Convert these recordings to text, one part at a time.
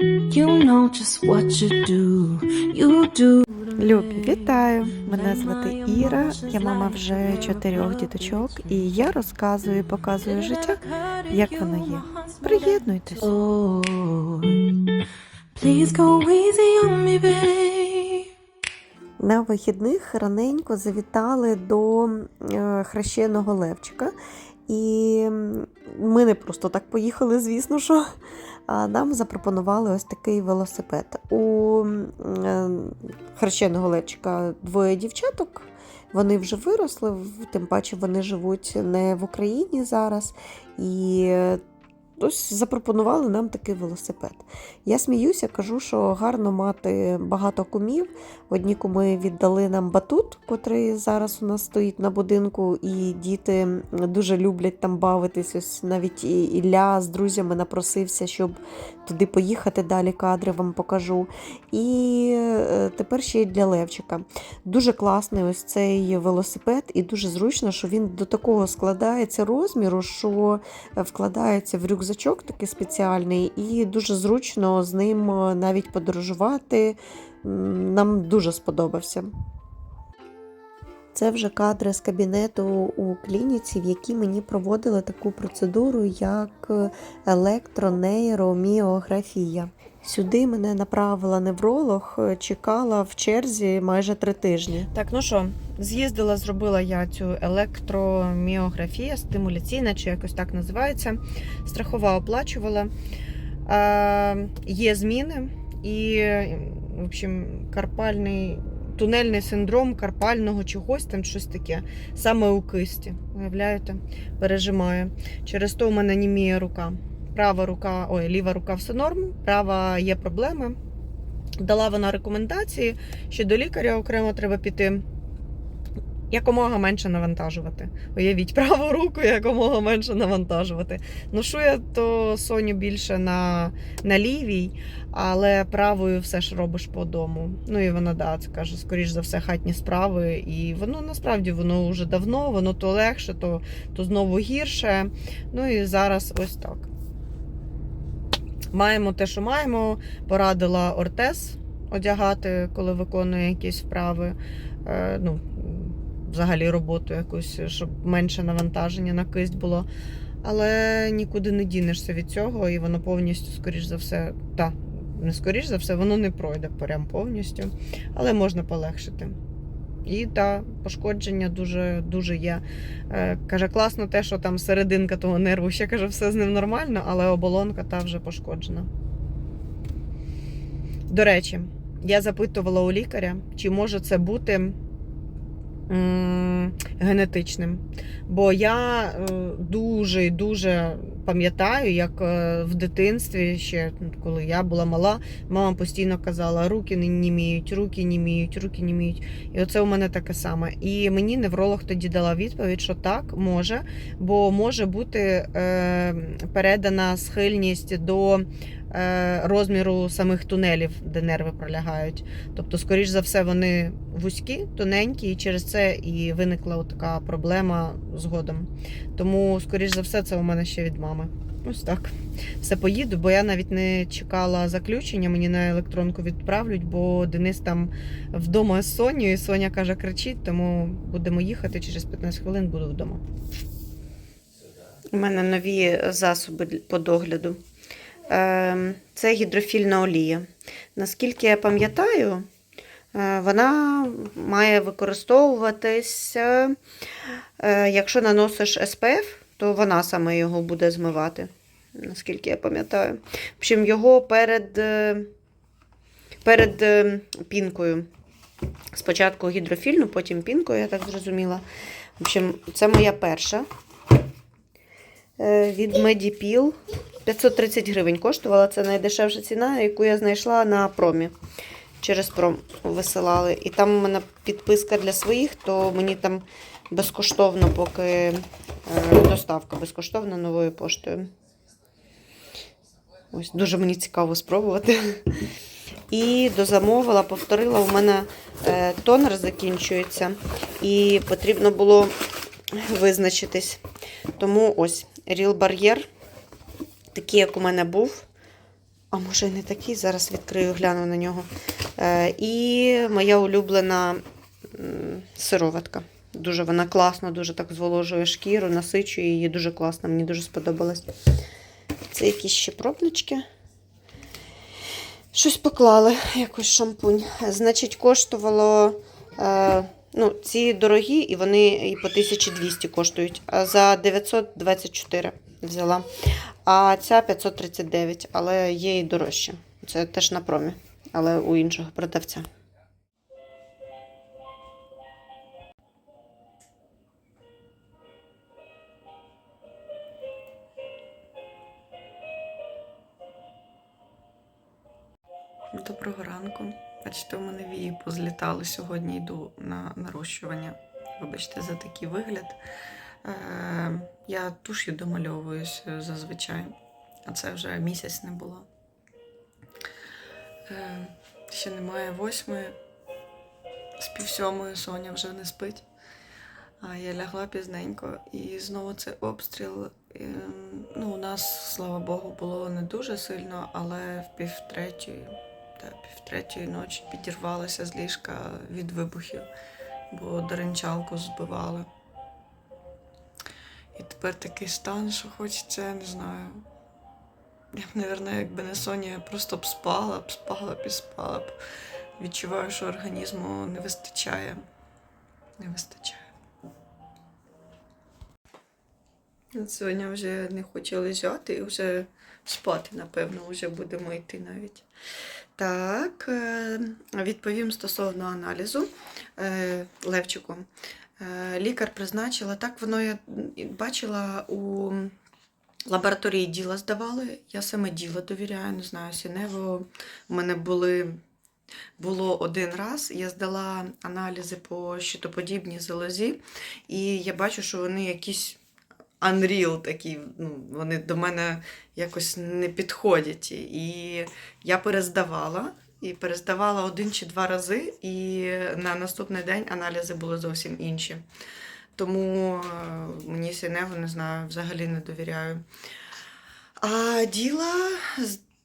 You know just what you do. You do. Любі, вітаю! Мене звати Іра, я мама вже чотирьох діточок, і я розказую і показую життя, як воно є. Приєднуйтесь. На вихідних раненько завітали до е, хрещеного Левчика. І ми не просто так поїхали, звісно, що а нам запропонували ось такий велосипед. У е, хрещеного Левчика двоє дівчаток. Вони вже виросли, тим паче вони живуть не в Україні зараз. І ось запропонували нам такий велосипед. Я сміюся, кажу, що гарно мати багато кумів. Одні куми віддали нам батут, котрий зараз у нас стоїть на будинку, і діти дуже люблять там бавитись. Ось навіть Ілля з друзями напросився, щоб туди поїхати. Далі кадри вам покажу. І е, тепер ще й для Левчика. Дуже класний ось цей велосипед, і дуже зручно, що він до такого складається розміру, що вкладається в рюкзачок такий спеціальний, і дуже зручно з ним е, навіть подорожувати. Нам дуже сподобався. Це вже кадри з кабінету у клініці, в якій мені проводили таку процедуру, як електронейроміографія. Сюди мене направила невролог, чекала в черзі майже три тижні. Так, ну що, з'їздила, зробила я цю електроміографію, стимуляційна, чи якось так називається. Страхова оплачувала. Е, є зміни і, в общем, карпальний. Тунельний синдром карпального чогось там щось таке, саме у кисті. Уявляєте? Пережимаю. Через то у мене німіє рука. Права рука, ой, ліва рука все норм, права є проблеми. Дала вона рекомендації, що до лікаря окремо треба піти. Якомога менше навантажувати. Уявіть, праву руку якомога менше навантажувати. Ношу я то Соню більше на, на лівій, але правою все ж робиш по дому. Ну і вона да, це каже, скоріш за все, хатні справи. І воно насправді воно вже давно, воно то легше, то, то знову гірше. Ну і зараз ось так. Маємо те, що маємо. Порадила ортез одягати, коли виконує якісь вправи. Е, ну, взагалі роботу якусь, щоб менше навантаження на кисть було. Але нікуди не дінешся від цього, і воно повністю, скоріш за все, та, не скоріш за все, воно не пройде прям повністю, але можна полегшити. І та пошкодження дуже дуже є. Е, каже, класно те, що там серединка того нерву ще каже, все з ним нормально, але оболонка та вже пошкоджена. До речі, я запитувала у лікаря, чи може це бути генетичним. Бо я е, дуже і дуже пам'ятаю, як е, в дитинстві, ще коли я була мала, мама постійно казала: руки не німіють, руки німіють, руки німіють. І оце у мене таке саме. І мені невролог тоді дала відповідь, що так може, бо може бути е, передана схильність до розміру самих тунелів, де нерви пролягають. Тобто, скоріш за все, вони вузькі, тоненькі, і через це і виникла така проблема згодом. Тому, скоріш за все, це у мене ще від мами. Ось так. Все поїду, бо я навіть не чекала заключення, мені на електронку відправлять, бо Денис там вдома з Сонею, і Соня каже, кричить, тому будемо їхати через 15 хвилин, буду вдома. У мене нові засоби по догляду. Ем, Це гідрофільна олія. Наскільки я пам'ятаю, е, вона має використовуватися, е, якщо наносиш SPF, то вона саме його буде змивати, наскільки я пам'ятаю. В общем, його перед, е, перед пінкою. Спочатку гідрофільну, потім пінкою, я так зрозуміла. В общем, це моя перша від Medipil. 530 гривень коштувала. Це найдешевша ціна, яку я знайшла на промі. Через пром висилали. І там у мене підписка для своїх, то мені там безкоштовно, поки е, доставка безкоштовна новою поштою. Ось дуже мені цікаво спробувати. І дозамовила, повторила, у мене е, тонер закінчується, і потрібно було визначитись. Тому ось Real Barrier, такий, як у мене був. А може і не такий, зараз відкрию, гляну на нього. Е, і моя улюблена сироватка. Дуже вона класна, дуже так зволожує шкіру, насичує її дуже класно, мені дуже сподобалось. Це якісь ще пробнички. Щось поклали, якийсь шампунь. Значить, коштувало. Ну, ці дорогі, і вони і по 1200 коштують. А за 924 взяла. А ця 539, але є і дорожче. Це теж на промі, але у іншого продавця. Позлітали сьогодні. Йду на нарощування. Вибачте, за такий вигляд. Е, я туш'ю домальовуюсь е, зазвичай, а це вже місяць не було. Е, ще немає восьмої, з пів сьомої Соня вже не спить. А я лягла пізненько, і знову це обстріл. Е, Ну, у нас, слава Богу, було не дуже сильно, але в пів третьої та півтретьої ночі підірвалася з ліжка від вибухів, бо деренчалку збивали. І тепер такий стан, що хочеться, не знаю. Я б, мабуть, якби не Соня, я просто б спала, б спала б і спала б. Відчуваю, що організму не вистачає. Не вистачає. Сьогодні вже не хоче лежати і вже спати, напевно, вже будемо йти навіть. Так, е, відповім стосовно аналізу е, Левчику. Е, Лікар призначила, так воно я бачила у лабораторії діла здавали. Я саме діла довіряю, не знаю, Сінево. У мене були, було один раз. Я здала аналізи по щитоподібній залозі, і я бачу, що вони якісь unreal такі, ну, вони до мене якось не підходять. І я перездавала. І перездавала один чи два рази, і на наступний день аналізи були зовсім інші. Тому е, мені Сінево, не знаю, взагалі не довіряю. А діла,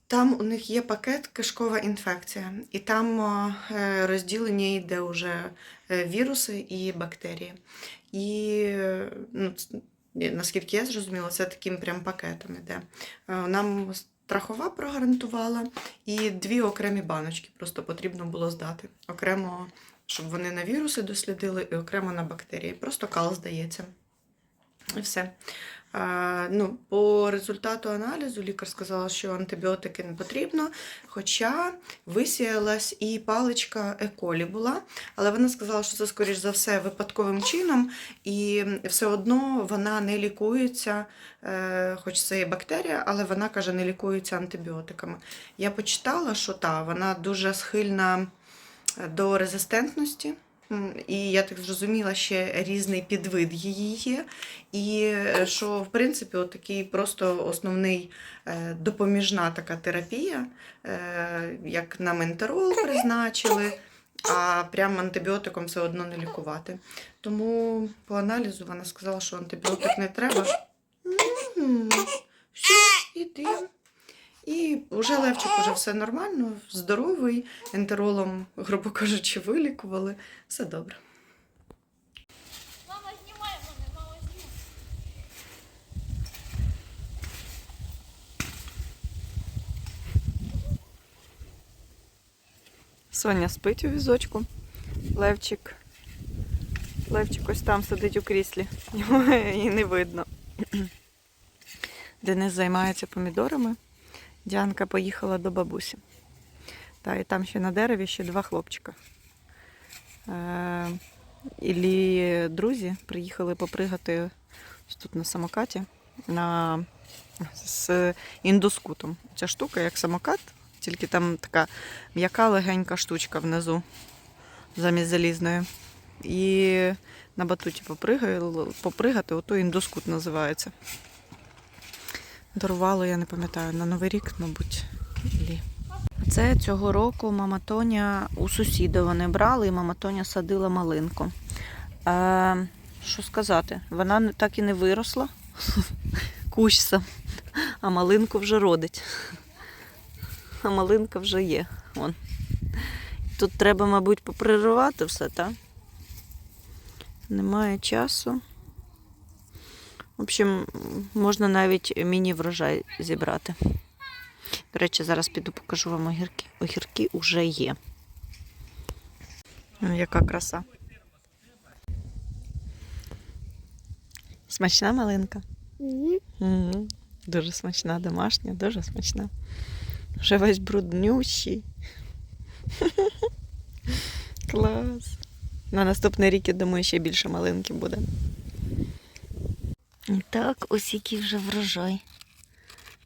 там у них є пакет кишкова інфекція, і там е, розділення йде вже е, віруси і бактерії. І ну, наскільки я зрозуміла, це таким прям пакетом іде. Е, Нам страхова прогарантувала, і дві окремі баночки просто потрібно було здати. Окремо, щоб вони на віруси дослідили, і окремо на бактерії. Просто кал здається. І все. Ну, по результату аналізу лікар сказала, що антибіотики не потрібно, хоча висіялась і паличка еколі була, але вона сказала, що це, скоріш за все, випадковим чином, і все одно вона не лікується, е, хоч це і бактерія, але вона каже, не лікується антибіотиками. Я почитала, що та, вона дуже схильна е, до резистентності. І я так зрозуміла, ще різний підвид її є. І е, що, в принципі, от такий просто основний е, допоміжна така терапія, е, як нам ентерол призначили, а прям антибіотиком все одно не лікувати. Тому по аналізу вона сказала, що антибіотик не треба. Все, іди. І вже Левчик уже все нормально, здоровий, ентеролом, грубо кажучи, вилікували. Все добре. Мама, знімай мене, мама, знімай. Соня спить у візочку. Левчик. Левчик ось там сидить у кріслі. Його і не видно. Денис займається помідорами. Діанка поїхала до бабусі. Та, і там ще на дереві ще два хлопчика. Е, друзі приїхали попригати тут на самокаті на, з індоскутом. Ця штука як самокат, тільки там така м'яка легенька штучка внизу замість залізної. І на батуті попригали- попригати, ото індоскут називається. Дарувало, я не пам'ятаю, на Новий рік, мабуть. Це цього року мама Тоня у сусіда вони брали, і мама Тоня садила малинку. Е, що сказати, вона так і не виросла. Кущ сам, а малинку вже родить. а малинка вже є. Вон. Тут треба, мабуть, поприривати все, так? Немає часу. В общем, можна навіть міні-врожай зібрати. До речі, зараз піду покажу вам огірки. Огірки вже є. Яка краса. Смачна малинка? Мгм. Дуже смачна, домашня, дуже смачна. Вже весь бруднющий. Клас. На наступний рік, я думаю, ще більше малинки буде. І так, ось який вже врожай.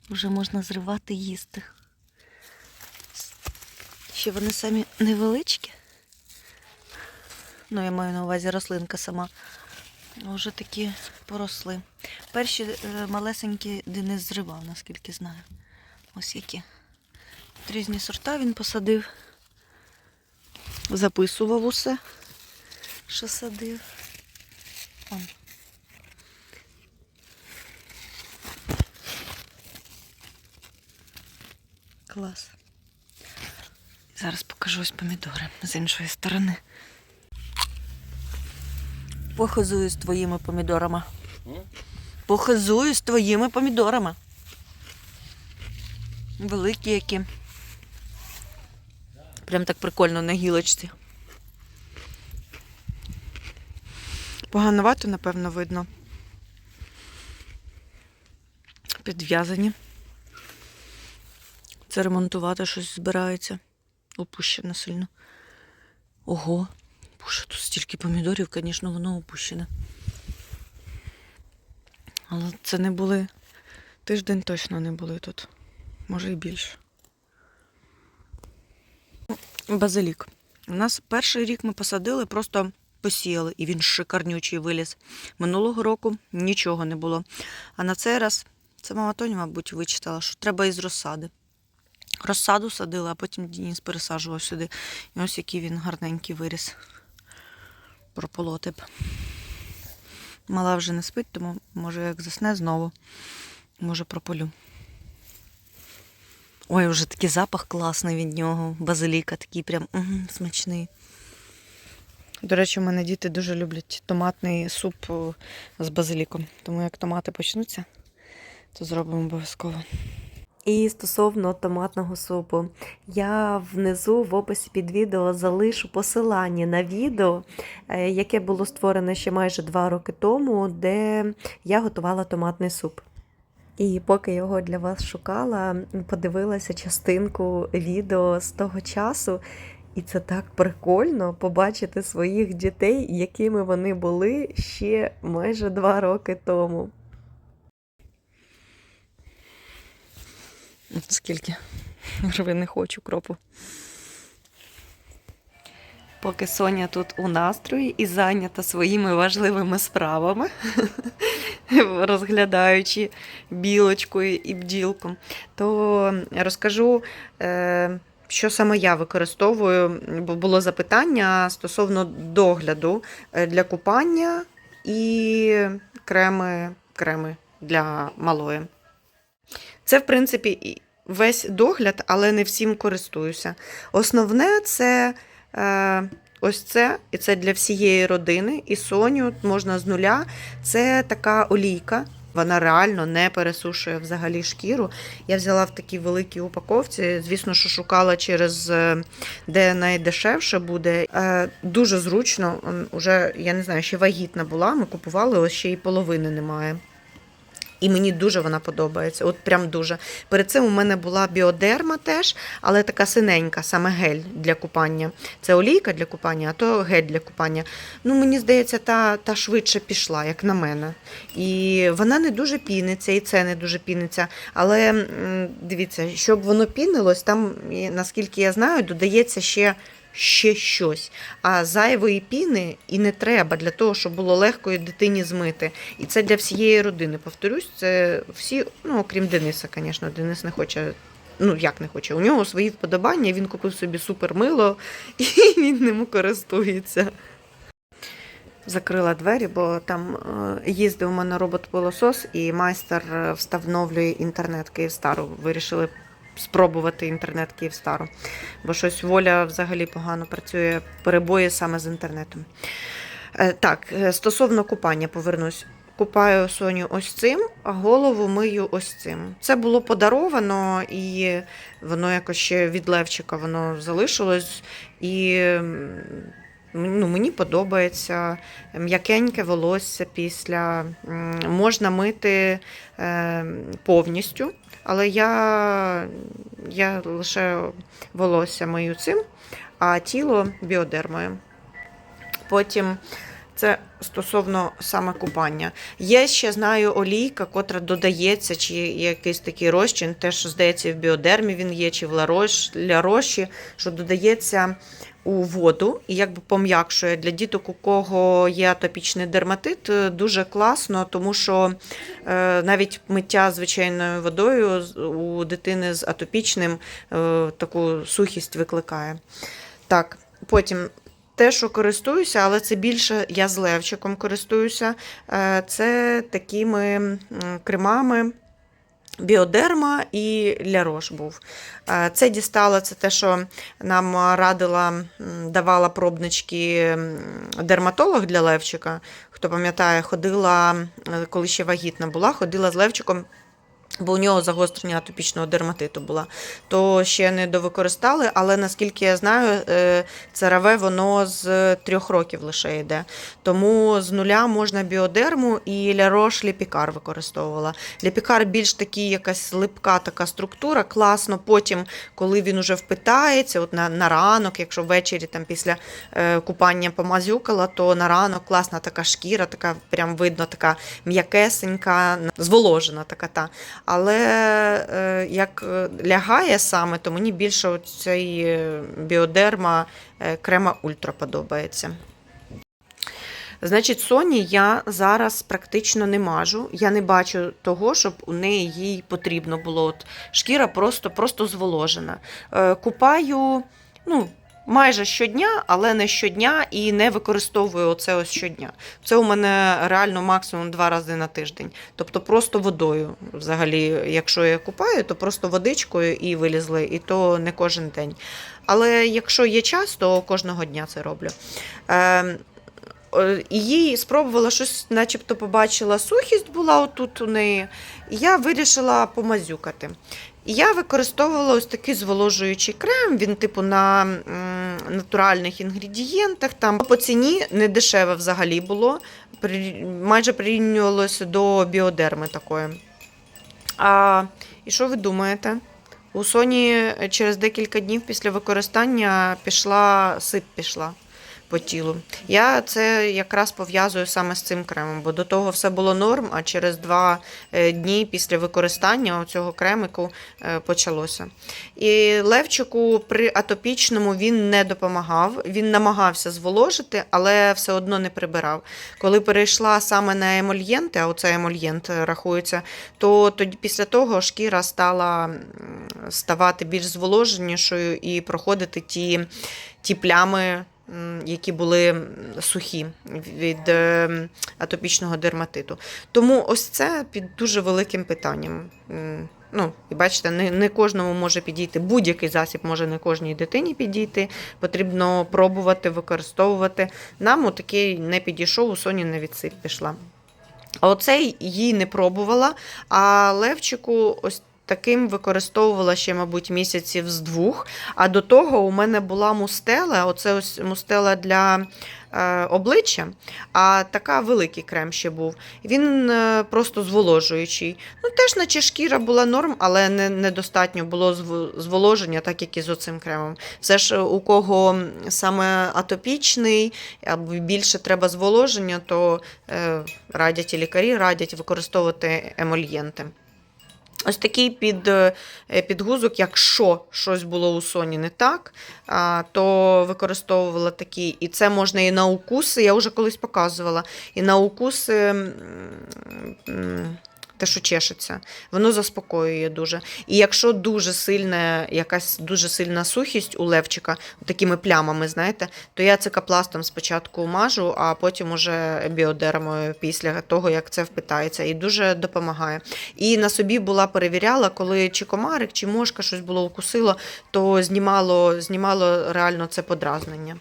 Вже можна зривати їсти. Ще вони самі невеличкі. Ну, я маю на увазі рослинка сама. Вже такі поросли. Перші е, малесенькі Денис зривав, наскільки знаю. Ось які. Різні сорта він посадив. Записував усе, що садив. Он. Клас. Зараз покажу ось помідори з іншої сторони. Похизую з твоїми помідорами. Похизую з твоїми помідорами. Великі які. Прям так прикольно на гілочці. Поганувато, напевно, видно. Підв'язані. Це ремонтувати щось збирається. Опущено сильно. Ого. Боже, тут стільки помідорів, звісно, воно опущене. Але це не були. Тиждень точно не були тут. Може і більше. Базилік. У нас перший рік ми посадили, просто посіяли, і він шикарнючий виліз. Минулого року нічого не було. А на цей раз це мама Тоні, мабуть, вичитала, що треба із розсади. Розсаду садила, а потім Дініс пересаджував сюди. І ось який він гарненький виріс. Прополоти б. Мала вже не спить, тому може як засне знову. Може прополю. Ой, вже такий запах класний від нього. Базиліка такий прям м, смачний. До речі, у мене діти дуже люблять томатний суп з базиліком. Тому як томати почнуться, то зробимо обов'язково. І стосовно томатного супу, я внизу в описі під відео залишу посилання на відео, е, яке було створене ще майже два роки тому, де я готувала томатний суп. І поки його для вас шукала, подивилася частинку відео з того часу. І це так прикольно побачити своїх дітей, якими вони були ще майже два роки тому. Скільки? Рви не хочу кропу. Поки Соня тут у настрої і зайнята своїми важливими справами, розглядаючи білочку і бділку, то розкажу, е, що саме я використовую, бо було запитання стосовно догляду е, для купання і креми, креми для малої. Це, в принципі, весь догляд, але не всім користуюся. Основне це е, ось це, і це для всієї родини. І Соню можна з нуля. Це така олійка. Вона реально не пересушує взагалі шкіру. Я взяла в такій великій упаковці. Звісно, що шукала через е, де найдешевше буде. Е, Дуже зручно. Уже я не знаю, ще вагітна була. Ми купували, ось ще й половини немає. І мені дуже вона подобається. От прям дуже. Перед цим у мене була біодерма теж, але така синенька, саме гель для купання. Це олійка для купання, а то гель для купання. Ну, мені здається, та, та швидше пішла, як на мене. І вона не дуже піниться, і це не дуже піниться. Але дивіться, щоб воно пінилось, там, наскільки я знаю, додається ще. Ще щось. А зайвої піни і не треба для того, щоб було легко і дитині змити. І це для всієї родини. Повторюсь, це всі, ну окрім Дениса, звісно, Денис не хоче. Ну, як не хоче, у нього свої вподобання, він купив собі супермило і він ним користується. Закрила двері, бо там е, їздив у мене робот-пилосос, і майстер е, встановлює інтернет Київстару. Вирішили спробувати інтернет Київстару. Бо щось воля взагалі погано працює, перебої саме з інтернетом. Е, Так, е, стосовно купання повернусь. Купаю Соню ось цим, а голову мию ось цим. Це було подаровано, і воно якось ще від Левчика воно залишилось. І ну, мені подобається м'якеньке волосся після. Можна мити е, повністю, але я, я лише волосся мию цим, а тіло біодермою. Потім це стосовно саме купання. Є ще знаю олійка, котра додається, чи якийсь такий розчин, теж здається, в біодермі він є, чи в ляроші, що додається у воду і якби пом'якшує для діток, у кого є атопічний дерматит, е, дуже класно, тому що е, навіть миття звичайною водою у дитини з атопічним е, таку сухість викликає. Так, потім те, що користуюся, але це більше я з левчиком користуюся. Це такими кремами. Біодерма і Лярош був. Е, Це дістала, це те, що нам радила, давала пробнички дерматолог для Левчика. Хто пам'ятає, ходила, е, коли ще вагітна була, ходила з Левчиком. Бо у нього загострення атопічного дерматиту була, то ще не довикористали, але наскільки я знаю, е, цераве воно з трьох років лише йде. Тому з нуля можна біодерму і лярош ліпікар використовувала. Ліпікар більш такий, якась липка така структура, класно. Потім, коли він уже впитається, от на, на ранок, якщо ввечері там після е, купання помазюкала, то на ранок класна така шкіра, така прям видно, така м'якесенька, зволожена така та. Але е, як е, лягає саме, то мені більше цей е, біодерма крема ультра подобається. Значить, Соні я зараз практично не мажу. Я не бачу того, щоб у неї їй потрібно було. От шкіра просто, просто зволожена. Купаю, ну. Майже щодня, але не щодня і не використовую оце ось щодня. Це у мене реально максимум два рази на тиждень. Тобто просто водою. Взагалі, якщо я купаю, то просто водичкою і вилізли, і то не кожен день. Але якщо є час, то кожного дня це роблю. Е, е, і їй спробувала щось, начебто побачила сухість була отут у неї, і я вирішила помазюкати. Я використовувала ось такий зволожуючий крем, він типу на натуральних інгредієнтах. Там по ціні не дешеве взагалі було, майже прирівнювалося до біодерми такої. А, і що ви думаєте? У Соні через декілька днів після використання пішла сип пішла по тілу. Я це якраз пов'язую саме з цим кремом, бо до того все було норм, а через два е, дні після використання цього кремику е, почалося. І Левчику при атопічному він не допомагав. Він намагався зволожити, але все одно не прибирав. Коли перейшла саме на емольєнти, а оце емольєнт рахується, то тоді після того шкіра стала ставати більш зволоженішою і проходити ті, ті плями. Які були сухі від е, атопічного дерматиту. Тому ось це під дуже великим питанням. Ну, і бачите, не, не кожному може підійти. Будь-який засіб може не кожній дитині підійти. Потрібно пробувати, використовувати. Нам отакий не підійшов, у Соні на відсип пішла. А оцей їй не пробувала, а Левчику ось таким використовувала ще, мабуть, місяців з двох. А до того у мене була мустела, оце ось мустела для е, обличчя, а така великий крем ще був. Він е, просто зволожуючий. Ну, теж, наче шкіра була норм, але не, недостатньо було зволоження, так як і з оцим кремом. Все ж у кого саме атопічний, або більше треба зволоження, то е, радять і лікарі радять використовувати емольєнти. Ось такий під, е, підгузок, якщо щось було у Соні не так, то використовувала такий. І це можна і на укуси, я вже колись показувала, і на укуси те, що чешеться. Воно заспокоює дуже. І якщо дуже сильна, якась дуже сильна сухість у левчика, такими плямами, знаєте, то я цикапластом спочатку мажу, а потім уже біодермою після того, як це впитається, і дуже допомагає. І на собі була перевіряла, коли чи комарик, чи мошка щось було укусило, то знімало, знімало реально це подразнення.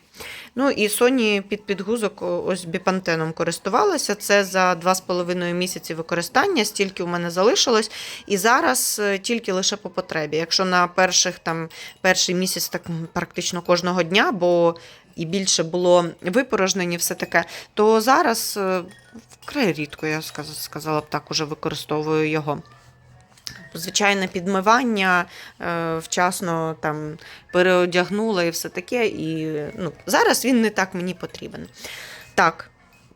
Ну і Соні під підгузок ось біпантеном користувалася. Це за 2,5 місяці використання, стільки у мене залишилось. І зараз е, тільки лише по потребі. Якщо на перших там перший місяць так практично кожного дня, бо і більше було випорожнені, все таке, то зараз е, вкрай рідко, я сказала б так, уже використовую його. Звичайне підмивання, е, вчасно там переодягнула і все таке. І ну, зараз він не так мені потрібен. Так,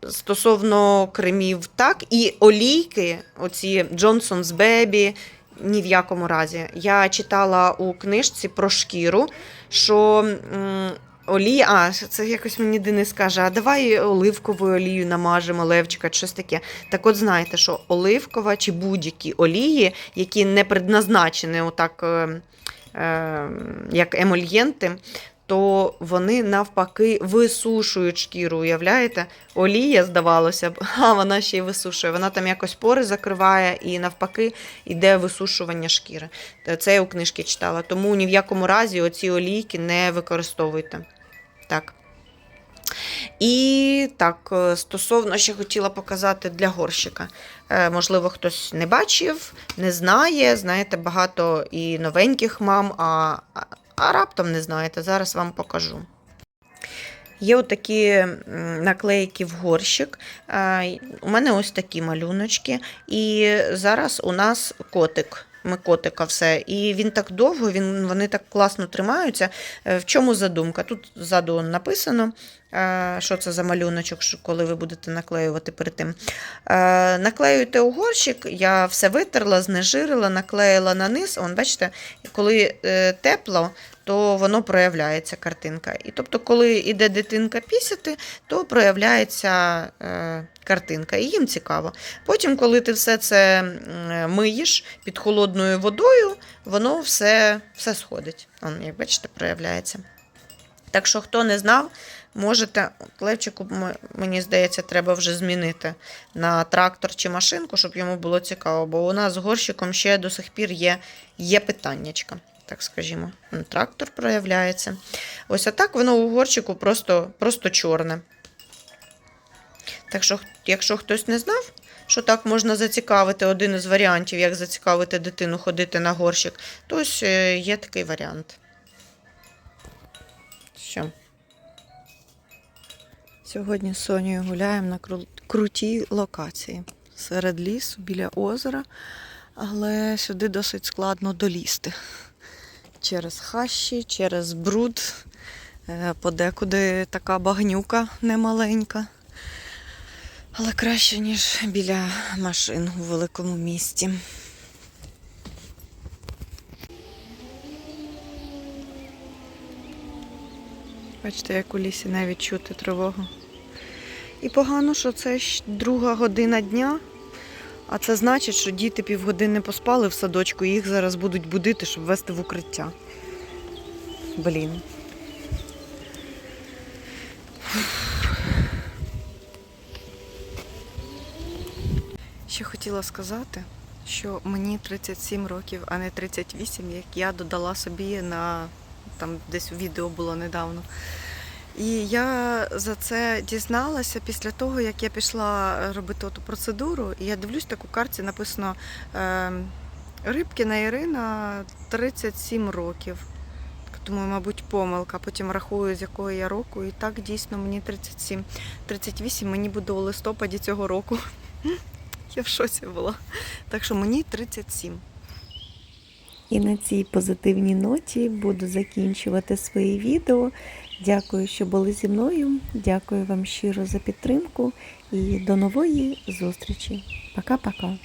стосовно кремів, так, і олійки, оці Johnson's Baby, ні в якому разі. Я читала у книжці про шкіру, що. Олія, а це якось мені Денис каже, а давай оливковою олію намажемо левчика, щось таке. Так от знаєте, що оливкова чи будь-які олії, які не предназначені отак, е, е, як емольєнти, то вони навпаки висушують шкіру. Уявляєте? Олія, здавалося б, а вона ще й висушує. Вона там якось пори закриває і навпаки йде висушування шкіри. Це я у книжки читала. Тому ні в якому разі оці олійки не використовуйте. Так. І так, е, стосовно ще хотіла показати для горщика. Е, Можливо, хтось не бачив, не знає. Знаєте, багато і новеньких мам, а, а- раптом не знаєте. Зараз вам покажу. Є отакі наклейки в горщик. Е, У мене ось такі малюночки. І зараз у нас котик. Ми котика все. І він так довго, він, вони так класно тримаються. Е, В чому задумка? Тут ззаду написано, е, що це за малюночок, коли ви будете наклеювати перед тим. Е, Наклеюєте у я все витерла, знежирила, наклеїла на низ. Он, бачите, коли тепло, то воно проявляється картинка. І тобто, коли йде дитинка пісяти, то проявляється е, картинка. І їм цікаво. Потім, коли ти все це миєш під холодною водою, воно все, все сходить. Он, як бачите, проявляється. Так що, хто не знав, можете. Левчику, мені здається, треба вже змінити на трактор чи машинку, щоб йому було цікаво. Бо у нас з горщиком ще до сих пір є, є питаннячка, так скажімо. Трактор проявляється. Ось а так воно у горщику просто, просто чорне. Так що, якщо хтось не знав, що так можна зацікавити один із варіантів, як зацікавити дитину ходити на горщик, то ось е, є такий варіант. Що? Сьогодні з Сонею гуляємо на кру- крутій локації. Серед лісу, біля озера, але сюди досить складно долізти. Через хащі, через бруд, е, подекуди така багнюка немаленька. Але краще, ніж біля машин у великому місті. Бачите, як у лісі навіть чути тривогу. І погано, що це ж друга година дня, а це значить, що діти півгодини поспали в садочку, і їх зараз будуть будити, щоб вести в укриття. Блін. Ще хотіла сказати, що мені 37 років, а не 38, як я додала собі на там десь відео було недавно. І я за це дізналася після того, як я пішла робити ту процедуру. І я дивлюсь, так у карті написано е, Рибкіна Ірина 37 років. Думаю, мабуть, помилка. Потім рахую, з якого я року. І так дійсно мені 37. 38 мені буде у листопаді цього року. Я в шоці була. Так що мені 37. І на цій позитивній ноті буду закінчувати своє відео. Дякую, що були зі мною. Дякую вам щиро за підтримку і до нової зустрічі. Пока-пока.